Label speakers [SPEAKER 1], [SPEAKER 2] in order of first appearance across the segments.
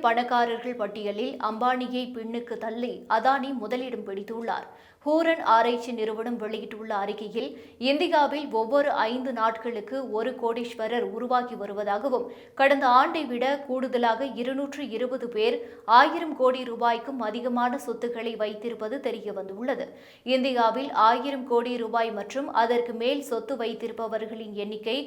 [SPEAKER 1] பணக்காரர்கள் பட்டியலில் அம்பானியை பின்னுக்கு தள்ளி அதானி முதலிடம் பிடித்துள்ளார். ஹூரன் ஆராய்ச்சி நிறுவனம் வெளியிட்டுள்ள அறிக்கையில் இந்தியாவில் ஒவ்வொரு ஐந்து நாட்களுக்கு ஒரு கோடீஸ்வரர் உருவாகி வருவதாகவும் கடந்த ஆண்டை விட கூடுதலாக இருநூற்று இருபது பேர் ஆயிரம் கோடி ரூபாய்க்கும் அதிகமான சொத்துக்களை வைத்திருப்பது தெரியவந்துள்ளது இந்தியாவில் ஆயிரம் கோடி ரூபாய் மற்றும் அதற்கு மேல் சொத்து வைத்திருப்பவர்களின் எண்ணிக்கை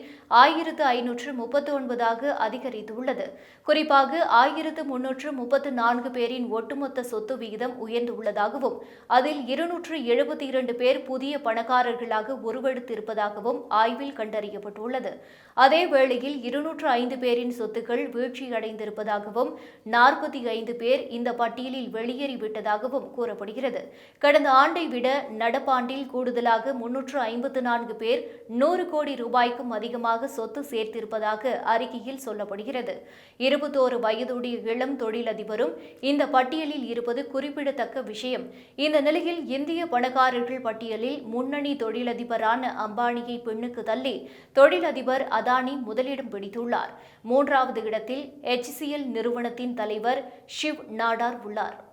[SPEAKER 1] ஆயிரத்து ஐநூற்று முப்பத்தி ஒன்பதாக அதிகரித்துள்ளது. குறிப்பாக ஆயிரத்து ஆயிரத்து முன்னூற்று முப்பத்து நான்கு பேரின் ஒட்டுமொத்த சொத்து விகிதம் உயர்ந்துள்ளதாகவும் அதில் இருநூற்று எழுபத்தி இரண்டு பேர் புதிய பணக்காரர்களாக உருவெடுத்திருப்பதாகவும் ஆய்வில் கண்டறியப்பட்டுள்ளது. அதே வேளையில் இருநூற்று ஐந்து பேரின் சொத்துக்கள் வீழ்ச்சியடைந்திருப்பதாகவும் நாற்பத்தி ஐந்து பேர் இந்த பட்டியலில் வெளியேறிவிட்டதாகவும் கூறப்படுகிறது. கடந்த ஆண்டை விட நடப்பாண்டில் கூடுதலாக முன்னூற்று ஐம்பத்து நான்கு பேர் நூறு கோடி ரூபாய்க்கும் அதிகமாக சொத்து சேர்த்திருப்பதாக அறிக்கையில் சொல்லப்படுகிறது. இருபத்தோரு வயதுடைய இளம் தொழிலதிபரும் இந்த பட்டியலில் இருப்பது குறிப்பிடத்தக்க விஷயம். இந்த நிலையில் இந்திய பணக்காரர்கள் பட்டியலில் முன்னணி தொழிலதிபரான அம்பானியை பெண்ணுக்கு தள்ளி தொழிலதிபர் அதானி முதலிடம் பிடித்துள்ளார். மூன்றாவது இடத்தில் HCL நிறுவனத்தின் தலைவர் ஷிவ் நாடார் உள்ளார்.